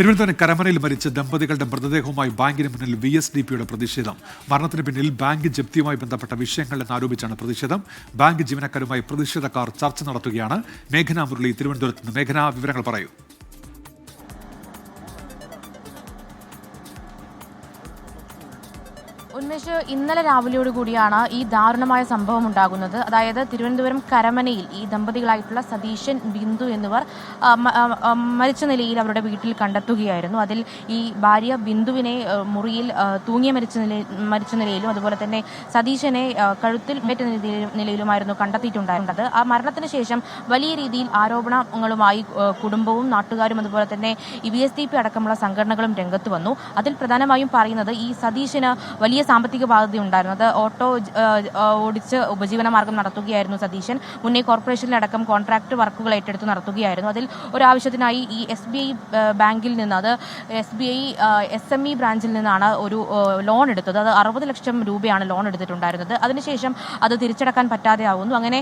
തിരുവനന്തപുരം കരമനയിൽ മരിച്ച ദമ്പതികളുടെ മൃതദേഹവുമായി ബാങ്കിന് മുന്നിൽ വി എസ് ഡി പിയുടെ പ്രതിഷേധം. മരണത്തിന് പിന്നിൽ ബാങ്ക് ജപ്തിയുമായി ബന്ധപ്പെട്ട വിഷയങ്ങൾ എന്നാരോപിച്ചാണ് പ്രതിഷേധം. ബാങ്ക് ജീവനക്കാരുമായി പ്രതിഷേധക്കാർ ചർച്ച നടത്തുകയാണ്. മേഘന മുരളി തിരുവനന്തപുരത്ത് നിന്ന് മേഘന വിവരങ്ങൾ പറയൂ. ഉന്മേഷ് ഇന്നലെ രാവിലെയോട് കൂടിയാണ് ഈ ദാരുണമായ സംഭവം ഉണ്ടാകുന്നത്. അതായത് തിരുവനന്തപുരം കരമനയിൽ ഈ ദമ്പതികളായിട്ടുള്ള സതീശൻ ബിന്ദു എന്നിവർ മരിച്ച നിലയിൽ അവരുടെ വീട്ടിൽ കണ്ടെത്തുകയായിരുന്നു. അതിൽ ഈ ഭാര്യ ബിന്ദുവിനെ മുറിയിൽ തൂങ്ങിയ മരിച്ച മരിച്ച നിലയിലും അതുപോലെ തന്നെ സതീശനെ കഴുത്തിൽ മേറ്റ നിലയിലുമായിരുന്നു കണ്ടെത്തിയിട്ടുണ്ടായിരുന്നത്. ആ മരണത്തിന് ശേഷം വലിയ രീതിയിൽ ആരോപണങ്ങളുമായി കുടുംബവും നാട്ടുകാരും അതുപോലെ തന്നെ ഇ എസ് ഡി പി അടക്കമുള്ള സംഘടനകളും രംഗത്ത് വന്നു. അതിൽ പ്രധാനമായും പറയുന്നത് ഈ സതീശന് വലിയ സാമ്പത്തിക ബാധ്യത ഉണ്ടായിരുന്നു. അത് ഓട്ടോ ഓടിച്ച് ഉപജീവന മാർഗം നടത്തുകയായിരുന്നു സതീശൻ. മുന്നേ കോർപ്പറേഷനിലടക്കം കോൺട്രാക്ട് വർക്കുകൾ ഏറ്റെടുത്ത് നടത്തുകയായിരുന്നു. അതിൽ ഒരാവശ്യത്തിനായി ഈ എസ് ബി ഐ ബാങ്കിൽ നിന്ന് അത് S B I S M E ബ്രാഞ്ചിൽ നിന്നാണ് ഒരു ലോൺ എടുത്തത്. അത് അറുപത് ലക്ഷം രൂപയാണ് ലോൺ എടുത്തിട്ടുണ്ടായിരുന്നത്. അതിനുശേഷം അത് തിരിച്ചടക്കാൻ പറ്റാതെ ആവുന്നു അങ്ങനെ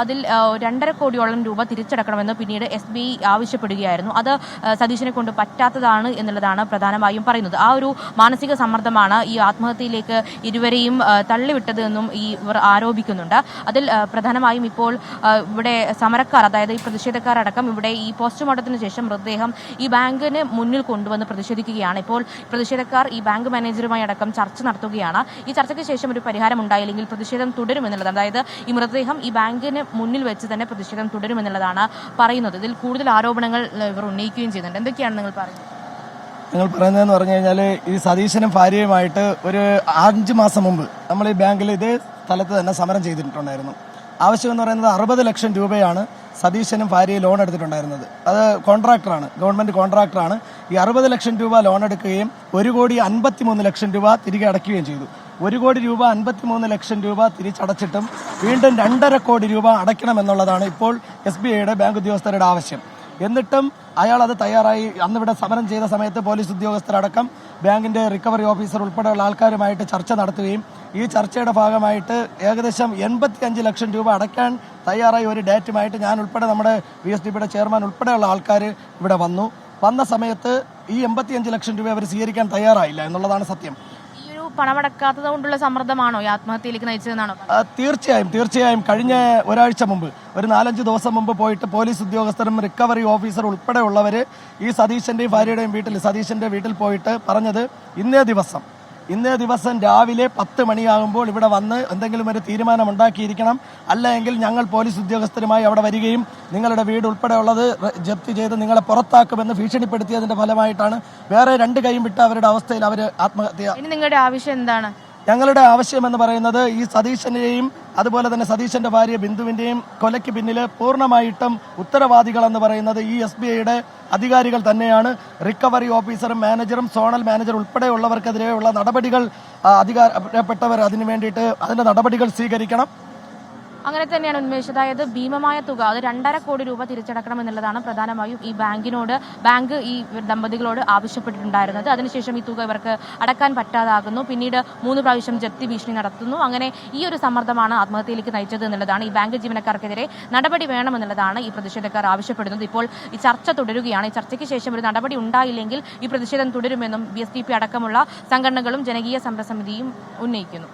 അതിൽ രണ്ടര കോടിയോളം രൂപ തിരിച്ചടക്കണമെന്ന് പിന്നീട് എസ് ബി ഐ ആവശ്യപ്പെടുകയായിരുന്നു. അത് സതീശനെ കൊണ്ട് പറ്റാത്തതാണ് എന്നുള്ളതാണ് പ്രധാനമായും പറയുന്നത്. ആ ഒരു മാനസിക സമ്മർദ്ദമാണ് ഈ ആത്മഹത്യയിലേക്ക് ഇരുവരെയും ആ, തള്ളിവിട്ടത് എന്നും ഈ ഇവർ ആരോപിക്കുന്നുണ്ട്. അതിൽ പ്രധാനമായും ഇപ്പോൾ ഇവിടെ സമരക്കാർ അതായത് ഈ പ്രതിഷേധക്കാർ അടക്കം ഇവിടെ ഈ പോസ്റ്റ്മോർട്ടത്തിന് ശേഷം മൃതദേഹം ഈ ബാങ്കിന് മുന്നിൽ കൊണ്ടുവന്ന് പ്രതിഷേധിക്കുകയാണ്. ഇപ്പോൾ പ്രതിഷേധക്കാർ ഈ ബാങ്ക് മാനേജറുമായി അടക്കം ചർച്ച നടത്തുകയാണ്. ഈ ചർച്ചയ്ക്ക് ശേഷം ഒരു പരിഹാരം ഉണ്ടായില്ലെങ്കിൽ പ്രതിഷേധം തുടരുമെന്നുള്ളത് അതായത് ഈ മൃതദേഹം ഈ ബാങ്കിന് മുന്നിൽ വെച്ച് തന്നെ പ്രതിഷേധം തുടരുമെന്നുള്ളതാണ് പറയുന്നത്. ഇതിൽ കൂടുതൽ ആരോപണങ്ങൾ ഇവർ ഉന്നയിക്കുകയും ചെയ്യുന്നുണ്ട്. എന്തൊക്കെയാണ് നിങ്ങൾ പറയുന്നത്? ഞങ്ങൾ പറയുന്നതെന്ന് പറഞ്ഞു കഴിഞ്ഞാൽ ഈ സതീശനും ഭാര്യയുമായിട്ട് ഒരു അഞ്ച് മാസം മുമ്പ് നമ്മൾ ഈ ബാങ്കിൽ ഇതേ സ്ഥലത്ത് തന്നെ സമരം ചെയ്തിട്ടുണ്ടായിരുന്നു. ആവശ്യം എന്ന് പറയുന്നത് അറുപത് ലക്ഷം രൂപയാണ് സതീശനും ഭാര്യയും ലോൺ എടുത്തിട്ടുണ്ടായിരുന്നത്. അത് കോൺട്രാക്ടറാണ് ഗവൺമെന്റ് കോൺട്രാക്ടറാണ്. ഈ അറുപത് ലക്ഷം രൂപ ലോൺ എടുക്കുകയും ഒരു കോടി അൻപത്തി മൂന്ന് ലക്ഷം രൂപ തിരികെ അടയ്ക്കുകയും ചെയ്തു. ഒരു കോടി രൂപ അൻപത്തിമൂന്ന് ലക്ഷം രൂപ തിരിച്ചടച്ചിട്ടും വീണ്ടും രണ്ടര കോടി രൂപ അടയ്ക്കണമെന്നുള്ളതാണ് ഇപ്പോൾ എസ് ബി ഐയുടെ ബാങ്ക് ഉദ്യോഗസ്ഥരുടെ ആവശ്യം. എന്നിട്ടും അയാൾ അത് തയ്യാറായി. അന്നിവിടെ സമരം ചെയ്ത സമയത്ത് പോലീസ് ഉദ്യോഗസ്ഥരടക്കം ബാങ്കിന്റെ റിക്കവറി ഓഫീസർ ഉൾപ്പെടെയുള്ള ആൾക്കാരുമായിട്ട് ചർച്ച നടത്തുകയും ഈ ചർച്ചയുടെ ഭാഗമായിട്ട് ഏകദേശം എൺപത്തി അഞ്ച് ലക്ഷം രൂപ അടയ്ക്കാൻ തയ്യാറായി ഒരു ഡേറ്റുമായിട്ട് ഞാൻ ഉൾപ്പെടെ നമ്മുടെ വി എസ് ഡി പിയുടെ ചെയർമാൻ ഉൾപ്പെടെയുള്ള ആൾക്കാർ ഇവിടെ വന്നു. വന്ന സമയത്ത് ഈ എൺപത്തിയഞ്ച് ലക്ഷം രൂപ അവർ സ്വീകരിക്കാൻ തയ്യാറായില്ല എന്നുള്ളതാണ് സത്യം. പണമടക്കാത്തത് കൊണ്ടുള്ള സമ്മർദ്ദമാണോ ഈ ആത്മഹത്യയിലേക്ക് നയിച്ചതെന്നാണോ തീർച്ചയായും തീർച്ചയായും. കഴിഞ്ഞ ഒരാഴ്ച മുമ്പ് ഒരു നാലഞ്ച് ദിവസം മുമ്പ് പോയിട്ട് പോലീസ് ഉദ്യോഗസ്ഥരും റിക്കവറി ഓഫീസർ ഉൾപ്പെടെയുള്ളവര് ഈ സതീശന്റെയും ഭാര്യയുടെയും വീട്ടിൽ സതീശന്റെ വീട്ടിൽ പോയിട്ട് പറഞ്ഞത് ഇന്നേ ദിവസം. ഇന്നേ ദിവസം രാവിലെ പത്ത് മണിയാകുമ്പോൾ ഇവിടെ വന്ന് എന്തെങ്കിലും ഒരു തീരുമാനം ഉണ്ടാക്കിയിരിക്കണം അല്ലെങ്കിൽ ഞങ്ങൾ പോലീസ് ഉദ്യോഗസ്ഥരുമായി അവിടെ വരികയും നിങ്ങളുടെ വീട് ഉൾപ്പെടെയുള്ളത് ജപ്തി ചെയ്ത് നിങ്ങളെ പുറത്താക്കുമെന്ന് ഭീഷണിപ്പെടുത്തിയതിന്റെ ഫലമായിട്ടാണ് വേറെ രണ്ട് കൈയും വിട്ട അവരുടെ അവസ്ഥയിൽ അവർ ആത്മഹത്യ നിങ്ങളുടെ ആവശ്യം എന്താണ്? ഞങ്ങളുടെ ആവശ്യം എന്ന് പറയുന്നത് ഈ സതീശന്റെയും അതുപോലെ തന്നെ സതീശന്റെ ഭാര്യ ബിന്ദുവിന്റെയും കൊലയ്ക്ക് പിന്നിൽ പൂർണമായിട്ടും ഉത്തരവാദികൾ എന്ന് പറയുന്നത് ഈ എസ് ബി ഐയുടെ അധികാരികൾ തന്നെയാണ്. റിക്കവറി ഓഫീസറും മാനേജറും സോണൽ മാനേജർ ഉൾപ്പെടെയുള്ളവർക്കെതിരെയുള്ള നടപടികൾ അധികാരപ്പെട്ടവർ അതിനു വേണ്ടിയിട്ട് അതിന്റെ നടപടികൾ സ്വീകരിക്കണം. അങ്ങനെ തന്നെയാണ് ഉന്മേഷ്. അതായത് ഭീമമായ തുക അത് രണ്ടര കോടി രൂപ തിരിച്ചടക്കണം എന്നുള്ളതാണ് പ്രധാനമായും ഈ ബാങ്കിനോട് ബാങ്ക് ഈ ദമ്പതികളോട് ആവശ്യപ്പെട്ടിട്ടുണ്ടായിരുന്നത്. അതിനുശേഷം ഈ തുക ഇവർക്ക് അടക്കാൻ പറ്റാതാകുന്നു. പിന്നീട് മൂന്ന് പ്രാവശ്യം ജപ്തി ഭീഷണി നടത്തുന്നു. അങ്ങനെ ഈ ഒരു സമ്മർദ്ദമാണ് ആത്മഹത്യയിലേക്ക് നയിച്ചത് എന്നുള്ളതാണ്. ഈ ബാങ്ക് ജീവനക്കാർക്കെതിരെ നടപടി വേണമെന്നുള്ളതാണ് ഈ പ്രതിഷേധക്കാർ ആവശ്യപ്പെടുന്നത്. ഇപ്പോൾ ഈ ചർച്ച തുടരുകയാണ്. ഈ ചർച്ചയ്ക്ക് ശേഷം ഒരു നടപടി ഉണ്ടായില്ലെങ്കിൽ ഈ പ്രതിഷേധം തുടരുമെന്നും ബി അടക്കമുള്ള സംഘടനകളും ജനകീയ സമരസമിതിയും ഉന്നയിക്കുന്നു.